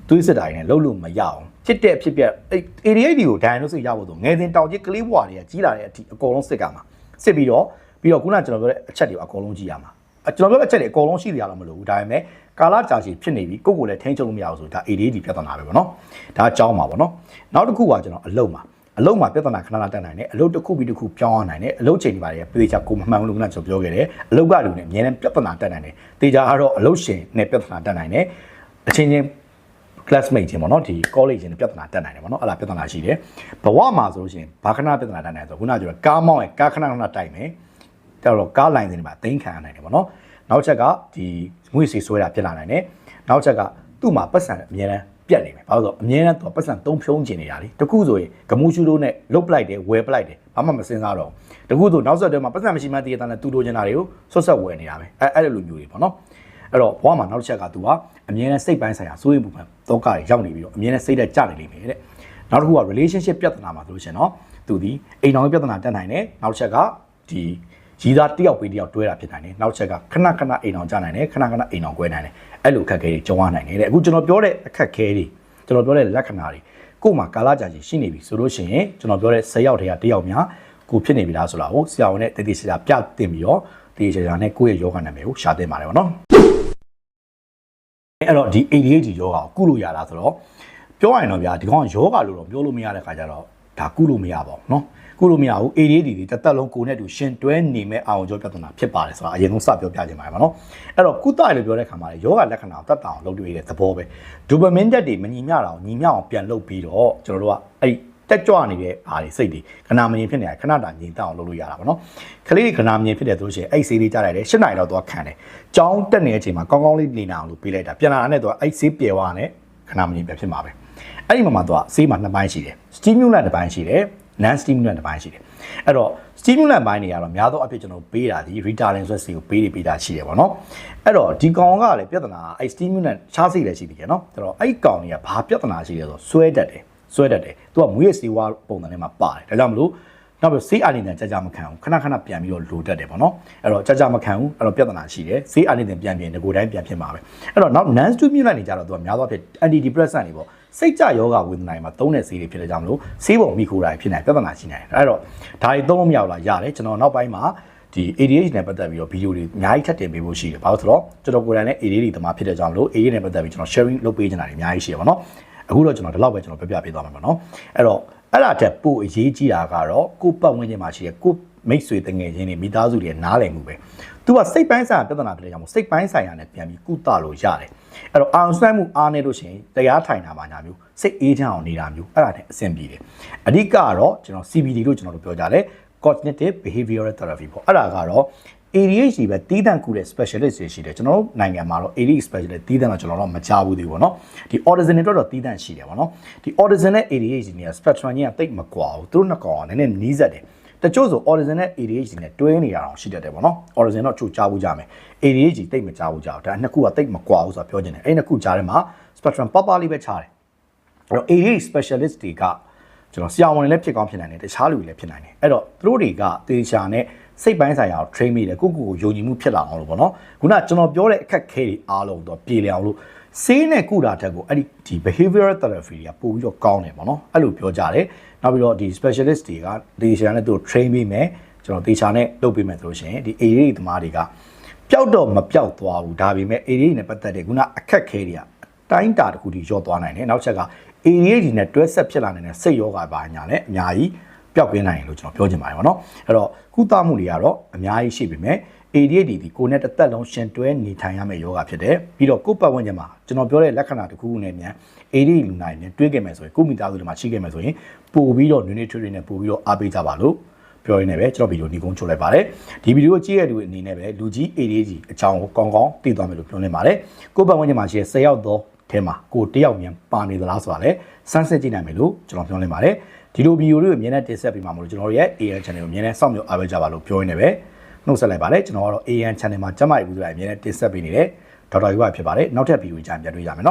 သွေးစစ်တာတွေနဲ့လုပ်လို့မရအောင်ဖြစ်တဲ့ဖြစ်ပြအဲ့ ADHD ကို diagnosis ရဖို့ဆိုငယ်စဉ်တောင်ကြီးကလေးဘွားတွေကကြီးလာတဲ့အထိအကုန်လုံးစစ်ကမှာစစ်ပြီးတော့ပြီးတော့ခုနကကျွန်တော်ပြောတဲ့အချက်တွေကိုအကုန်လုံးကြည့်ရမှာအကျွန်တော်ပြောတဲ့အချက်တွေအကုန်လုံးရှိကြရတော့မလို့ဘူးဒါပေမဲ့ ကာလကြာရှည်ဖြစ်နေပြီကိုယ့်ကိုယ်လည်းထိန်းချုပ်လို့မရဘူးဆိုဒါ ADHD ပြဿနာပဲပေါ့နော်ဒါအကြောင်းပါပေါ့နော်နောက်တစ်ခုကကျွန်တော်အလုံးပါအလုံးမှာပြဿနာခဏခဏတက်နိုင်တယ်အလုံးတစ်ခုပြီးတစ်ခုပြောင်းရနိုင်တယ်အလုံးချိန်တွေပါတယ်ပြေချာကိုမမှန်ဘူးလို့ခုနကကျွန်တော်ပြောခဲ့တယ်အလုံးကလူနဲ့အများနဲ့ပြဿနာတက်နိုင်တယ်တေချာကတော့အလုံးရှင်နဲ့ပြဿနာတက်နိုင်တယ်အချင်းချင်း classmate ချင်းပေါ့နော်ဒီ college ချင်းပြဿနာတက်နိုင်တယ်ပေါ့နော်အဲ့ဒါပြဿနာရှိတယ်ဘဝမှာဆိုလို့ရှိရင်ဘာခဏပြဿနာတက်နိုင်တယ်ဆိုခုနကပြောကားမောင်းရင်ကားခဏခဏတိုက်မယ်တော်ကားလိုင်းတွေမှာအသိမ်းခံရနိုင်တယ်ပေါ့နော်နောက်ချက်ကဒီ ငွေစီဆွဲတာဖြစ်လာနိုင်တယ်နောက်ချက်ကသူ့မှာပတ်စံအများနဲ့ပြတ်နေမယ်ဘာလို့ဆိုအများနဲ့သူပတ်စံသုံးဖြုံးကျင်နေတာလေတခုဆိုရင်ဂမူရှူလို့နဲ့လုတ်ပလိုက်တယ်ဝယ်ပလိုက်တယ်ဘာမှမစင်စားတော့တခုဆိုနောက်ဆက်တွဲမှာပတ်စံမရှိမှတည်ရတဲ့နဲ့သူ့လိုချင်တာတွေကိုဆွတ်ဆက်ဝယ်နေတာပဲအဲအဲ့လိုမျိုးတွေပေါ့နော်အဲ့တော့ဘဝမှာနောက်တစ်ချက်ကသူကအမြဲတမ်းစိတ်ပိုင်းဆိုင်ရာစိုးရိမ်ပူပန်တောကတွေရောက်နေပြီးတော့အမြဲတမ်းစိတ်သက်ကြနေလိမ့်မယ်တဲ့နောက်တစ်ခုက relationship ပြဿနာမှာဆိုလို့ရှိရင်တော့သူဒီအိမ်တော်ပြဿနာတက်နိုင်တယ်နောက်တစ်ချက်ကဒီ ရီးသားတယောက်ပြီးတယောက်တွဲတာဖြစ်နိုင်တယ်နောက်ချက်ကခဏခဏအိမ်တော်ကြနိုင်တယ်ခဏခဏအိမ်တော်ကွဲနိုင်တယ်အဲ့လိုအခက်အခဲတွေကြုံရနိုင်တယ်တဲ့အခုကျွန်တော်ပြောတဲ့အခက်အခဲတွေကျွန်တော်ပြောတဲ့လက္ခဏာတွေကို့မှာကာလကြာကြီးရှိနေပြီဆိုလို့ရှိရင်ကျွန်တော်ပြောတဲ့10ယောက်တည်းကတယောက်များကိုဖြစ်နေပြီလားဆိုတာကိုဆရာဝန်နဲ့တတိဆရာပြတင်ပြီးတော့တတိဆရာနဲ့ကိုယ့်ရဲ့ယောဂနာမည်ကိုရှာတင်ပါတယ်ဗောနော် အဲ့တော့ဒီ ADHD ယောဂကိုကုလို့ရလားဆိုတော့ပြောရရင်တော့ဗျာဒီကောင်ကယောဂလို့တော့ပြောလို့မရတဲ့ခါကျတော့ဒါကုလို့မရပါဘူးเนาะ ကုလို့မရဘူး ADHD ဒီတစ်သက်လုံးကိုယ်နဲ့တူရှင်တွဲနေမဲ့အာရုံကြောပြဿနာဖြစ်ပါတယ်ဆိုတာအရင်ဆုံးစပြောပြခြင်းပါတယ်ဗောနော်အဲ့တော့ကုသရလို့ပြောတဲ့ခါမှာလေယောဂလက္ခဏာကိုတတ်တာအောင်လုပ်တွေ့တဲ့သဘောပဲဒိုပမင်းတက်တွေမညီမျှတာအောင်ညီမျှအောင်ပြန်လုပ်ပြီးတော့ကျွန်တော်တို့ကအဲ့တက်ကြွနေတဲ့အားတွေစိတ်တွေခဏမငြိမ်ဖြစ်နေတာခဏတာငြိမ်သက်အောင်လုပ်လို့ရတာဗောနော်ခလေးခဏမငြိမ်ဖြစ်တယ်ဆိုလို့ရှိရင်အဲ့ဆေးလေးကြားလိုက်တယ်၈နိုင်တော့သူကခံတယ်ကြောင်းတက်နေတဲ့အချိန်မှာကောင်းကောင်းလေးနေနိုင်အောင်လို့ပေးလိုက်တာပြန်လာတဲ့သူကအဲ့ဆေးပြေသွားတယ်ခဏမငြိမ်ပြန်ဖြစ်မှာပဲအဲ့ဒီမှာမှသူကဆေးမှာနှစ်ပိုင်းရှိတယ် stimulant တစ်ပိုင်းရှိတယ် non stimulant တစ်ပိုင်းရှိတယ်အဲ့တော့ stimulant ပိုင်းတွေကတော့များသောအားဖြင့်ကျွန်တော်ပေးတာဒီ retardant ဆိုတဲ့ဆေးကိုပေးနေပေးတာရှိတယ်ပေါ့နော်အဲ့တော့ဒီကောင်ကလည်းပြဿနာအဲ့ stimulant ချားစိတ်လည်းရှိတယ်နော်အဲ့တော့အဲ့ကောင်တွေကဘာပြဿနာရှိလဲဆိုတော့ဆွဲတတ်တယ်ဆွဲတတ်တယ်သူကမွေးရစေဝါပုံစံနဲ့မှာပါတယ်ဒါကြောင့်မလို့ နောက်ပြီးဆေးအာနိသန်ကြကြမခံဘူးခဏခဏပြန်ပြီးတော့လိုတတ်တယ်ပေါ့နော်အဲ့တော့ကြကြမခံဘူးအဲ့တော့ပြဿနာရှိတယ်ဆေးအာနိသန်ပြန်ပြင်ဒီကိုယ်တိုင်းပြန်ဖြစ်မှာပဲအဲ့တော့နောက် non stimulant တွေကြတော့သူကများသောအားဖြင့် anti depressant တွေပေါ့စိတ်ကြယောဂဝေဒနာတွေမှာသုံးတဲ့ဆေးတွေဖြစ်တဲ့ကြောင့်မလို့ဆေးပုံမိခိုးတာတွေဖြစ်နေပြဿနာရှိနေတယ်အဲ့တော့ဒါတွေသုံးလို့မရဘူးလားရတယ်ကျွန်တော်နောက်ပိုင်းမှာဒီ ADHD နဲ့ပတ်သက်ပြီးတော့ဗီဒီယိုတွေအများကြီးထပ်တင်ပေးဖို့ရှိတယ်ဘာလို့ဆိုတော့ကျွန်တော်ကိုယ်တိုင်လည်း ADHD တမဖြစ်တဲ့ကြောင့်မလို့ ADHD နဲ့ပတ်သက်ပြီးကျွန်တော် sharing လုပ်ပေးနေတာတွေအများကြီးရှိတယ်ပေါ့နော်အခုတော့ကျွန်တော်ဒီလောက်ပဲကျွန်တော်ပြပြပေးသွားမှာပေါ့နော်အဲ့တော့ အဲ့ဒါတက်ပို့အရေးကြီးတာကတော့ကိုယ့်ပတ်ဝန်းကျင်မှာရှိတဲ့ကိုယ့်မိတ်ဆွေတငယ်ချင်းတွေမိသားစုတွေနားလည်မှုပဲသူကစိတ်ပိုင်းဆိုင်ရာပြဿနာဖြစ်တဲ့ကြောင့်မို့စိတ်ပိုင်းဆိုင်ရာနဲ့ပြန်ပြီးကုသလို့ရတယ်အဲ့တော့အောင်ဆိုင်မှုအားနေလို့ရှိရင်တရားထိုင်တာပါညာမျိုးစိတ်အေးချမ်းအောင်နေတာမျိုးအဲ့ဒါနဲ့အဆင်ပြေတယ်အဓိကကတော့ကျွန်တော် CBD လို့ကျွန်တော်တို့ပြောကြတယ် cognitive behavioral therapy ပေါ့အဲ့ဒါကတော့ ADHD ပဲတီးတန့်ကူတဲ့ specialist တွေရှိတယ်ကျွန်တော်တို့နိုင်ငံမှာတော့ ADHD specialist တီးတန့်တော့ကျွန်တော်တို့မကြားဘူးသေးဘူးပေါ့နော်ဒီ autism တွေတော့တီးတန့်ရှိတယ်ပေါ့နော်ဒီ autism နဲ့ ADHD เนี่ย spectrum ကြီးကတိတ်မကွာဘူးသူတို့နှစ်ကောင်ကနည်းနည်းနီးစပ်တယ်တချို့ဆို autism နဲ့ ADHD နဲ့တွဲနေရအောင်ရှိတတ်တယ်ပေါ့နော် autism တော့ချို့ကြားဘူးကြမယ် ADHD တိတ်မကြားဘူးကြဘူးဒါနှစ်ခုကတိတ်မကွာဘူးဆိုတာပြောချင်တယ်အဲ့နှစ်ခုကြားထဲမှာ spectrum ပပလေးပဲခြားတယ်အဲ့တော့ ADHD specialist တွေကကျွန်တော်ဆရာဝန်တွေလည်းဖြစ်ကောင်းဖြစ်နိုင်တယ်တခြားလူတွေလည်းဖြစ်နိုင်တယ်အဲ့တော့သူတို့တွေကတေချာနဲ့ စိတ်ပိုင်းဆိုင်ရာကို train မိတယ်ကိုကိုကိုယုံကြည်မှုဖြစ်လာအောင်လို့ပေါ့နော်ခုနကျွန်တော်ပြောတဲ့အခက်ခဲတွေအားလုံးတော့ပြေလည်အောင်လို့ဆေးနဲ့ကုတာတက်ကိုအဲ့ဒီဒီ behavioral therapy တွေကပို့ပြီးတော့ကောင်းတယ်ပေါ့နော်အဲ့လိုပြောကြတယ်နောက်ပြီးတော့ဒီ specialist တွေကတေချာနဲ့သူတို့ train ပေးမယ်ကျွန်တော်တေချာနဲ့လုပ်ပေးမယ်ဆိုလို့ရှိရင်ဒီ ADHD သမားတွေကပျောက်တော့မပျောက်သွားဘူးဒါပေမဲ့ ADHD နဲ့ပတ်သက်တဲ့ခုနအခက်ခဲတွေကတိုင်းတာတစ်ခုထိရော့သွားနိုင်တယ်နောက်ချက်က ADHD နဲ့တွဲဆက်ဖြစ်လာနေတဲ့စိတ်ယောဂပါညာနဲ့အများကြီး ပျောက်ပြင်းနိုင်တယ်လို့ကျွန်တော်ပြောချင်ပါတယ်ဗောနော်အဲ့တော့ကုသမှုတွေကတော့အများကြီးရှိပေမဲ့ ADHD ဒီကိုယ်နဲ့တစ်သက်လုံးရှင်တွဲနေထိုင်ရမယ့်ယောဂဖြစ်တယ်ပြီးတော့ကိုယ်ပတ်ဝန်းကျင်မှာကျွန်တော်ပြောတဲ့လက္ခဏာတစ်ခုခုနဲ့မြန် ADHD လူနာတွေနဲ့တွဲခဲ့မယ်ဆိုရင်ကိုယ်မိသားစုတွေမှာရှိခဲ့မယ်ဆိုရင်ပို့ပြီးတော့နွေးနွေးထွေးထွေးနဲ့ပို့ပြီးတော့အားပေးကြပါလို့ပြောရင်းနဲ့ပဲကျွန်တော်ဗီဒီယိုညီကုန်းချုပ်လိုက်ပါတယ်ဒီဗီဒီယိုကိုကြည့်ရတဲ့လူအနေနဲ့ပဲလူကြီး ADHD အကြောင်းကိုကောင်းကောင်းသိသွားမယ်လို့ပြောနေပါတယ်ကိုယ်ပတ်ဝန်းကျင်မှာရှိတဲ့10ယောက်သောထဲမှာကိုတယောက်မြန်ပါနေသလားဆိုတာလည်းစမ်းစစ်ကြည့်နိုင်မယ်လို့ကျွန်တော်ပြောနေပါတယ် ဒီလိုဗီဒီယိုတွေကိုအမြဲတမ်းတင်ဆက်ပေးမှာမလို့ကျွန်တော်တို့ရဲ့ AN channel ကိုအမြဲတမ်းစောင့်မျှော်အားပေးကြပါလို့ပြောရင်းနဲ့ပဲနှုတ်ဆက်လိုက်ပါတယ်ကျွန်တော်ကတော့ AN channel မှာကျမကြီးဘူးဆိုတာအမြဲတမ်းတင်ဆက်ပေးနေတဲ့ဒေါက်တာယူပါဖြစ်ပါတယ်နောက်ထပ်ဗီဒီယိုကြရင်ပြန်တွေ့ကြမယ်နော်